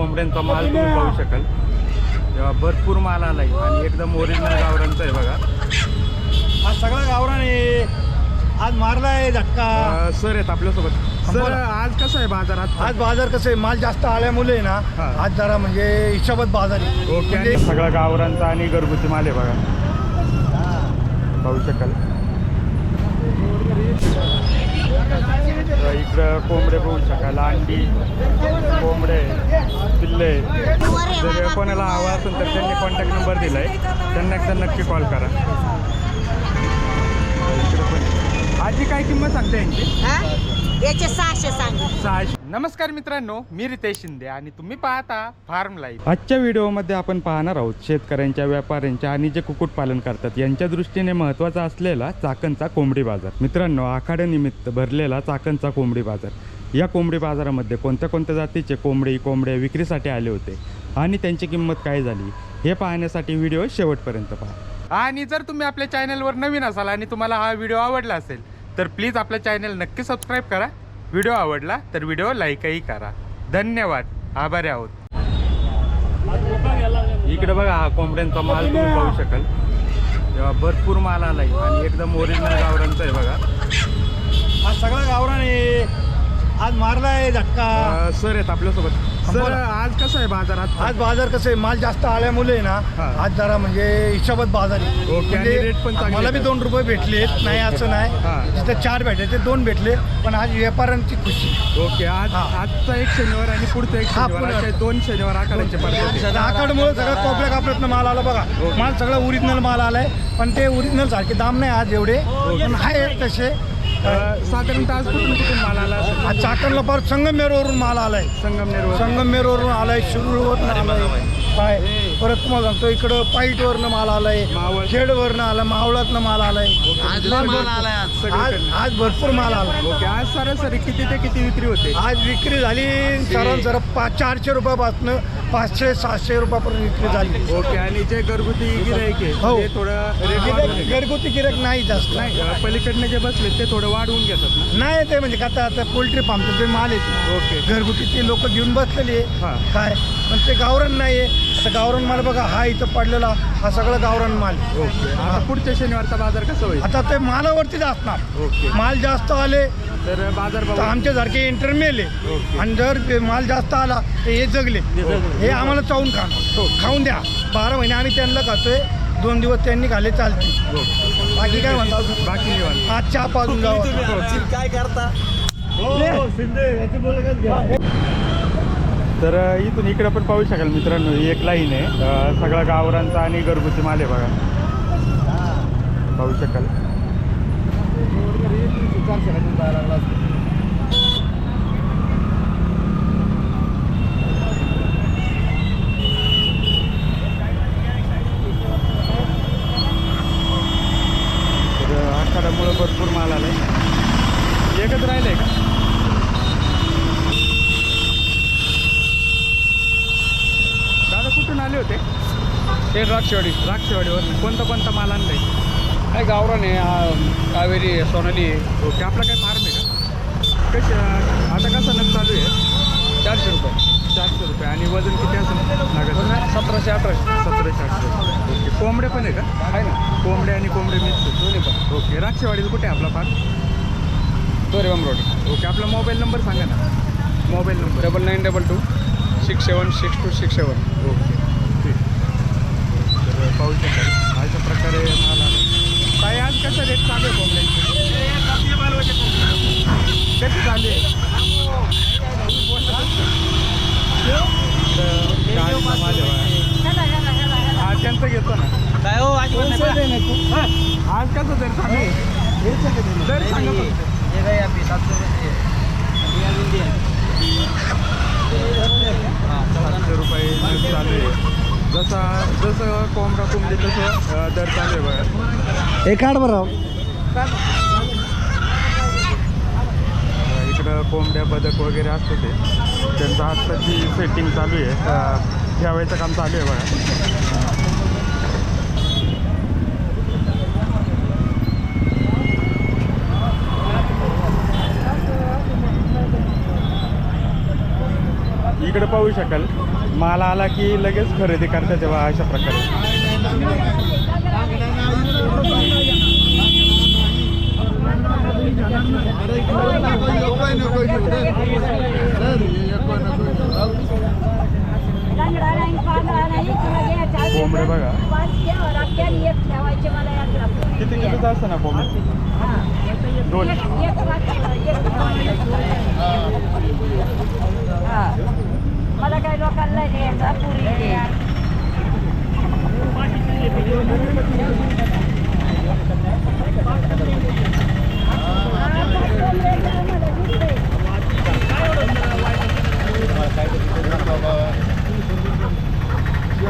कोंबड्यांचा माल तुम्ही पाहू शकाल. तेव्हा भरपूर माल आलाय आणि एकदम ओरिजिनल गावरांचा आहे बघा. आज सगळा गावरान आहे. आज मारलाय झटका. अं, सर आहेत आपल्यासोबत. सर. आज कसं आहे बाजारात आज बाजार कसं आहे? माल जास्त आल्यामुळे आहे हा. ना आज जरा म्हणजे हिशोबात बाजार आहे. ओके म्हणजे सगळा गावरांचा आणि घरगुती माल आहे बघा. पाहू शकाल. इकडं कोंबडे पाहू शकाल अंडी कोंबडे पिल्ले. जर कोणाला हवा असेल तर त्यांनी कॉन्टॅक्ट नंबर दिलाय. त्यांना एकदा नक्की कॉल करा. इकडं पण. आजी काय किंमत सांगते यांची? हा? याचे सहाशे सांग. सहाशे. नमस्कार मित्रांनो मी रितेश शिंदे आणि तुम्ही पाहता फार्म लाईफ आजच्या व्हिडिओमध्ये आपण पाहणार आहोत शेतकऱ्यांच्या व्यापाऱ्यांच्या आणि जे कुक्कुटपालन करतात यांच्या दृष्टीने महत्त्वाचा असलेला चाकणचा कोंबडी बाजार. मित्रांनो आखाड्यानिमित्त भरलेला चाकणचा कोंबडी बाजार. या कोंबडी बाजारामध्ये कोणत्या कोणत्या जातीचे कोंबडी कोंबडे विक्रीसाठी आले होते आणि त्यांची किंमत काय झाली हे पाहण्यासाठी व्हिडिओ शेवटपर्यंत पहा. आणि जर तुम्ही आपल्या चॅनलवर नवीन असाल आणि तुम्हाला हा व्हिडिओ आवडला असेल तर प्लीज आपल्या चॅनल नक्की सबस्क्राईब करा. व्हिडिओ आवडला तर व्हिडिओ लाईकही करा. धन्यवाद. आभारी आहोत. इकडे बघा हा कोंबड्यांचा माल तुम्ही पाहू शकाल. तेव्हा भरपूर माल आलाय आणि एकदम ओरिजिनल गावरांचा आहे बघा. आज सगळा गावरान आहे. आज मारलाय झटका. अं, सर आहेत आपल्यासोबत. सर. आज कसं आहे बाजारात आज बाजार कसं आहे माल जास्त आल्यामुळे आहे हा. ना आज जरा म्हणजे हिशोबात बाजार आहे ओके, आणि रेट पण चांगले मला बी आहेत. दोन रुपये भेटलेत नाही असं हा. नाही जिथं चार भेटायचे दोन भेटले पण आज व्यापाऱ्यांची खुशी ओके आज हा. आजचा एक शनिवार आणि पुढचा एक हा, शनिवार पुढं. असे दोन शनिवार आखाड्यांचे पडतात आकडमुळे सगळं कोपऱ्या कापऱ्यातनं माल आला बघा. माल सगळा ओरिजिनल माल आलाय पण ते ओरिजिनल सारखे दाम नाही आज एवढे पण आहे तसे साधारणतः आज कुठून कुठून माल आला? असेल? आज चाकणला परत संगमेरवरून माल आलाय. संगमनेरवर संगमेरवरून आलाय शिरूरवरून आलाय. काय? परत तुम्हाला सांगतो इकडं पाईटवरनं माल आलाय. खेडवरनं आला मावळातनं माल आलाय. आज माल भरपूर- आलाय आज. आज सगळीकडनं. आज भरपूर माल आला ओके आज सरासरी किती ते किती विक्री होते? आज विक्री झाली सरासर सर पाच चारशे रुपयापासून पाचशे सातशे रुपयापर्यंत विक्री झाली. ओके आणि जे घरगुती गिराईक आहे हो. ते थोडं रेट वाढवून घेतात. घरगुती गिरक नाही जास्त. नाही अं, पलीकडनं जे बसले ते थोडं वाढवून घेतात ना? नाही ते म्हणजे आता आता पोल्ट्री फार्मचं ते माल येते ओके. घरगुती ते लोक घेऊन बसलेली हा. आहे काय? पण ते गावरण नाही आहे आता गावरण माल बघा हा इथं पडलेला हा सगळा गावरण माल. ओके. आता पुढच्या शनिवारचा बाजार कसा होईल? आता ते मालावरतीच असणार. ओके. माल जास्त आले तर बाजार तर भाव आमच्यासारखे ओके. आहे आणि जर ते माल जास्त आला तर हे जगले. हे आम्हाला चावून हो. खाणार खाऊन द्या. बारा महिने आम्ही त्यांना खातोय. दोन दिवस त्यांनी खाले चालते ओके. बाकी काय म्हणतात बाकी निवांत. आज चहा पाजून जावं. काय करता? तर इथून इकडे पण पाहू शकाल मित्रांनो ही एक लाईन आहे. सगळा गावरांचा आणि घरगुती माल आहे बघा. पाहू शकाल तर आखाड्यामुळं भरपूर माल आलाय एकच राहिलंय का दादा कुठून आले होते ते द्राक्षवाडी द्राक्षवाडीवर कोणता कोणता माल आणलाय? काय गावरान आहे आ, कावेरी आहे सोनाली आहे. ओके आपला काय फार्म आहे का? कसे आता कसा नग चालू आहे? चारशे रुपये. चारशे रुपये. आणि वजन किती असेल नागाचं? सतराशे अठराशे. सतराशे आठशे ओके कोंबडे पण आहे का? आहे ना. कोंबडे आणि कोंबडे मिक्स. दोन्ही पण. ओके द्राक्षवाडीला कुठे आहे आपला फार्म? तो रेवम रोड ओके आपला मोबाईल नंबर सांगा ना. Mobile number. Double nine double two six seven six two six seven. Okay. पाहू शकाल अशा प्रकारे माल आला काय आज कसं रेट चालू आहे कोंबड्यांचे कसे चालू आहे. हा त्यांचं घेतो ना. काय हो आज आज कसं दर चालू आहे दर सांगा फक्त. सातशे रुपये चालू आहे. जसा जसं कोंबडा कोंबडी तसं दर चालू आहे बघा. हे काढ बरं इकडं कोंबड्या बदक वगैरे असतं ते. त्यांचं आत्ताची सेटिंग चालू आहे. ठेवायचं काम चालू आहे बघा. इकडे पाहू शकाल. माल आला की लगेच खरेदी करता तेव्हा अशा प्रकारे. कोंबडे बघा. किती किलोचं असतं ना कोंबडे? दोन. मला काही लोकांना द्यायचा पुरी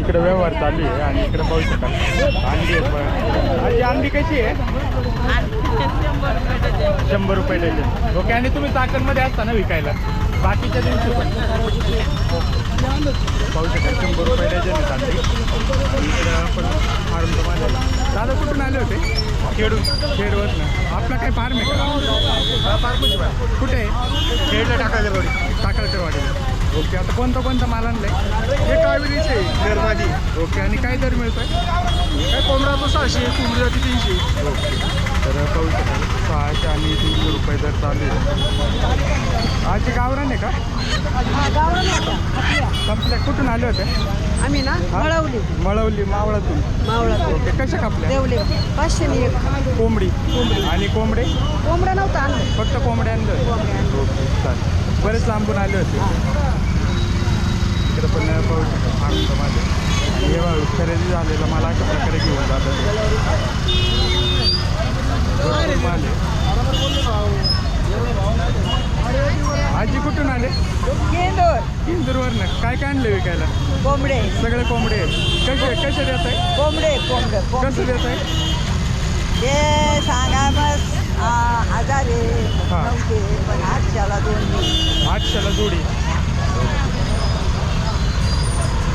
इकडे व्यवहार चालू आहे आणि इकडे पाहू शकाल अंडी. आणि अंडी कशी आहे? शंभर रुपये डझन. ओके आणि तुम्ही चाकणमध्ये असता ना विकायला. बाकीच्या दिवशी पण. पाहू शकाल शंभर रुपये डझन आहेत अंडी. इकडे आपण फार्म तुम्हाला दादा कुठून आले होते? खेडून. खेडवर ना आपला काय फार्म आहे? कुठे आहे? खेडला टाकाळकरवाडी टाकाळकरवाडीला ओके आता कोणतं कोणतं माल आणलंय? हे कावेरीचे. निर्मादी ओके आणि काय दर मिळतोय? काय कोंबडा तो सहाशे कोंबडी जाती तीनशे. तर पाहू शकाल सहाशे आणि तीनशे रुपये दर चालू आहे. आजचे गावरान आहे का? संपल्या कुठून आले होते? आम्ही ना? मळवली. मळवली मावळातून. मावळा ओके कशा कापल्या देवले. पाचशे नी एक. कोंबडी. आणि कोंबडे? कोंबडा नव्हता. आणलं फक्त कोंबडे आणलं? ओके चालेल. बरेच लांबून आले होते. इकडे पण पाहू फार्मचं माझं आणि हे बघा, खरेदी झालेलं मला अशा प्रकारे घेऊन जातात आहे. आजी कुठून आले? इंदूरवरनं. काय काय आणलं विकायला? कोंबडे. सगळे कोंबडे. कसे कसे देत आहे? कोंबडे कोंबडे कसं देत आहे? ते सांगा बस हजार आहे हा. नव्हते पण आठशेला आठशेला जोडी?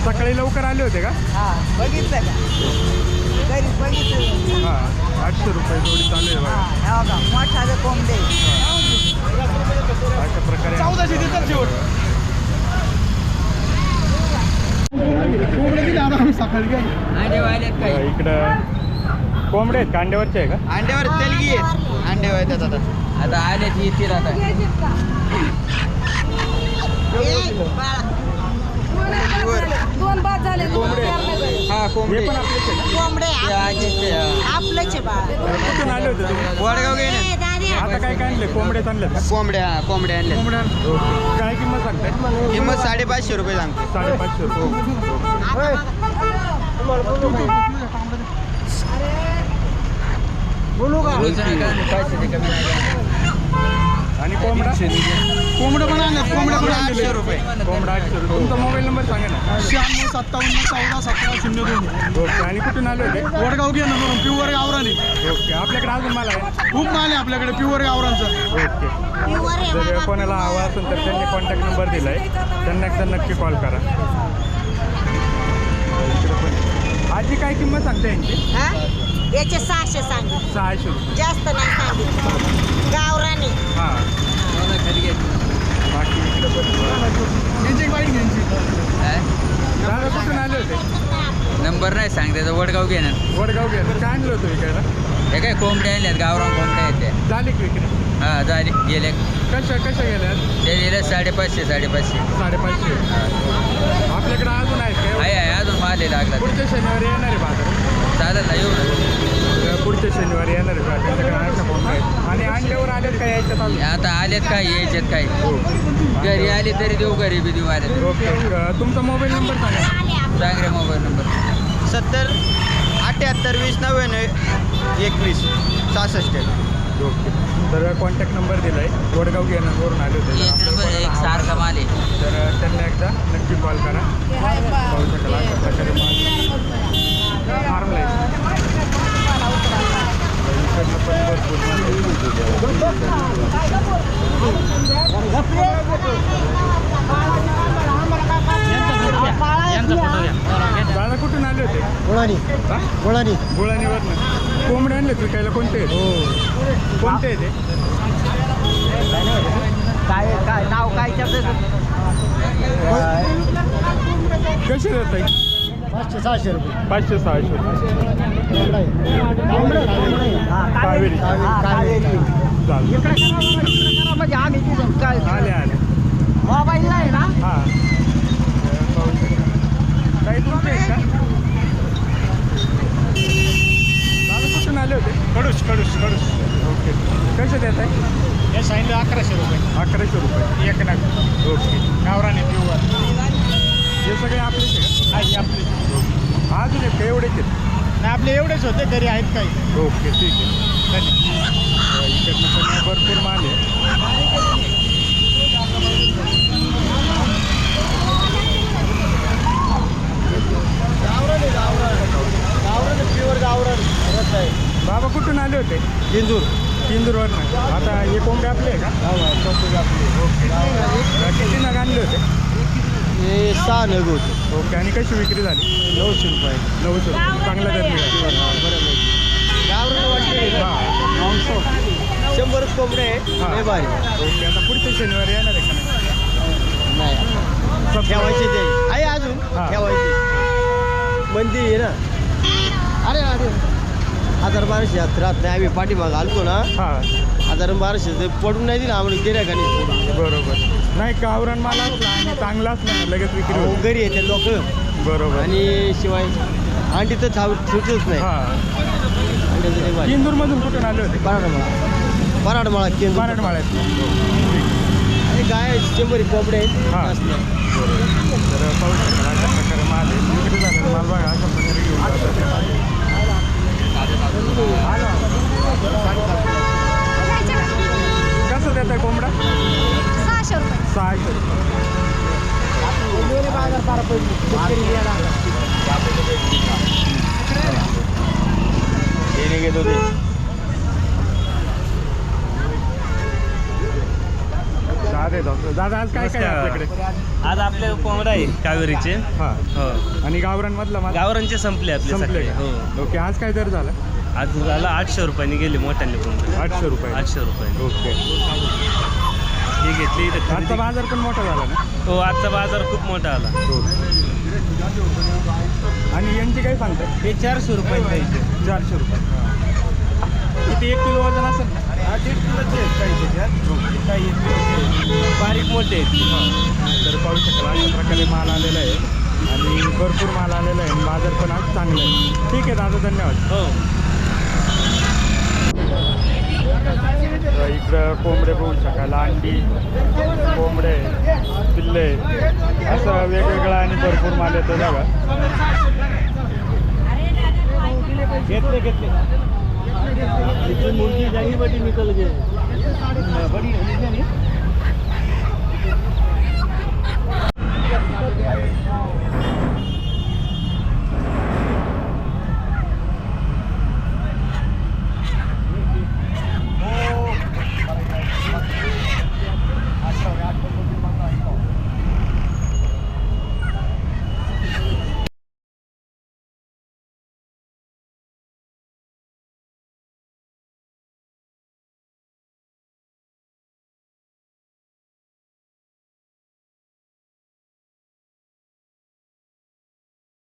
सकाळी लवकर आले होते का? हा बघितलं का? घरी बघितलं हां आठशे रुपये जोडी चालू आहे बघा. कोंबडे अशा प्रकारे चौदाशे देतात शेवट. कोंबडे दिले आता आम्ही सकाळी काय बघा, इकडं कोंबडे आहेत कांड्यावरचे आहे का? अंड्यावर तेलगी आहेत अंड्यावर येतात आता. आता आले ती येतील आता. दोन बाद झाले कोंबडे. हा हे कोंबडी पण आपलेच आहे का? कोंबडे ते आजीचे, हा. आपलंच आहे बाळा. तर कुठून आले होते तुम्ही? वडगाव गेले. आता काय काय आणले? कोंबडे आणले का? कोंबड्या हा, कोंबड्या आणल्या कोंबड्या ओके. काय किंमत सांगताय? किंमत साडेपाचशे रुपये सांगते. साडेपाचशे रुपये. आणि कोंबडा? कोंबडं पण आणलं कोंबडं पण आठशे रुपये. कोंबडा आठशे रुपये. तुमचा मोबाईल नंबर सांगा ना. शहाण्णव सत्तावन्न चौदा सतरा शून्य दोन. ओके आणि कुठून आले होते? वडगाव घे ना म्हणून प्युअर गावरानी ओके आपल्याकडे अजून मला आहे. खूप माल आहे आपल्याकडे प्युअर गावरांचा ओके. जर कोणाला हवा असेल तर त्यांनी कॉन्टॅक्ट नंबर दिला आहे त्यांना एकदा नक्की कॉल करा. आजी काय किंमत सांगते यांची? हा? याचे सहाशे सांग. सहाशे. रुपये जास्त नाही सांगितलं. गावरानी. हां. बाकी इकडे घ्यायची दादा कुठून आले होते? नंबर नाही सांगते वडगाव घेणार. वडगाव गेलं काय आणलं होतं विकायला? हे काय कोंबड्या आणल्यात गावरान कोंबड्या आहेत त्या. झाली की विक्री? हा झाली. गेले कशा कशा गेल्या? ते दिले साडेपाचशे साडेपाचशे. साडेपाचशे. आपल्याकडे अजून आहेत आहे काय आहे अजून माल आहे लागला. पुढच्या शनिवारी येणार आहे बाजार चालेल ना येऊ ना. पुढच्या शनिवारी येणार आणि अंड्यावर आलेत काय यायच्यात अजून आता आलेत काय यायचेत काय? घरी आले तरी देऊ घरी बी देऊ आले. ओके. तुमचा मोबाईल नंबर सांगा. सांग रे मोबाईल नंबर. सत्तर अठ्याहत्तर वीस नव्याण्णव एकवीस सहासष्ट. ओके. तर कॉन्टॅक्ट नंबर दिला आहे वडगाव घेण्यावरून आले होते. एक सारखा माल आहे. तर त्यांना एकदा नक्की कॉल करा. पाहू शकाल दादा कुठून आले होते? मुळानी? मुळानी बुळाणीवरनं कोंबडे आणले विकायला कोणते? हो. कोणते आहे ते? काय काय नाव काय कसे देत आहे पाचशे सहाशे रुपये. पाचशे सहाशे रुपये. कावेरी. चालेल. म्हणजे आम्ही काय आले आले. मोबाईल नाही ना? हा. पाहू शकता. काही तुमचे आहेत का? दादा कुठून आले होते? कडूस कडूस कडूस ओके. कसे देत आहे हे सांगितलं अकराशे रुपये. अकराशे रुपये. एक नाग ओके. गावराने प्युअर हे सगळे आपलेच आहे अजून एक का एवढेच आहेत. नाही आपले एवढेच होते घरी आहेत काही. ओके ठीक आहे. धन्यवाद. अ, इकडनं पण भरपूर माल आहे. गावरान प्युअर गावरान रस आहे बाबा कुठून आले होते? इंदूर. इंदूरवरनं. आता हे कोंबडे आपले आहे का? ओके. अ, किती नग आणले होते? हे सहा नग होते. ओके आणि कशी विक्री झाली? नऊशे रुपये. नऊशे रुपये. चांगला दर मिळाला गावरान हां. शंभरच कोंबडे आहे हा. भारी. ओके आता पुढच्या शनिवारी येणार आहे का नाही? नाही. ठेवायचे ते. आहे अजून. हा. ठेवायचे. मंदी आहे ना. अरे अरे. हजार बाराशे हात राहत नाही आम्ही पाठीमाग आलतो ना. हां. हजार बाराशे ते पडून नाही दिला. आम्हाला गिऱ्हाईकाने बरोबर. नाही गावरान माल असला आणि चांगला असला ना लगेच विक्री होते. घरी येते लोक. बरोबर. आणि शिवाय अंडी तर थांब सुटतच नाही. हां. भारी. इंदूरमधून कुठून आले होते? पराडमाळा पराडमाळा केंद्र मराठवाड्यात आणि गाय शंभर कोंबडे आहेत. हा. जास्त नाही. तर पाहू शकाल अशा प्रकारे माल आहे. विक्री झालेला माल बघा अशा प्रकारे घेऊन जातात. ते. कसं देत आहे कोंबडा? सहाशे रुपये घेत दादा आज काय काय आहे आपल्याकडे आज आपल्या कोंबडा आहे कावेरीचे. हां. हो आणि गावरानमधला माल गावरांचे संपले आपले संपले? हो. ओके आज काय दर झाला? आज झालं आठशे रुपयाने गेले मोठ्याने कोंबडे. आठशे रुपये आठशे रुपये ओके. हे घेतले इथं आजचा बाजार पण मोठा झाला ना? हो आजचा बाजार खूप मोठा आला. हो. आणि यांची काय सांगतात हे चारशे रुपये द्यायचे चारशे रुपये. किती एक किलो वजन असेल ना? बारीक मोठे आहेत. तर पाहू शकाल अशा प्रकारे माल आलेला आहे. आणि भरपूर माल आलेला आहे. बाजार पण आज चांगला आहे. ठीक आहे दादा धन्यवाद. हो. तर इकडं कोंबडे बघू शकाल अंडी कोंबडे पिल्ले असं वेगवेगळा आणि भरपूर माल येतो बघा. घेतले घेतले. मुलगी जाई बटी निकल गे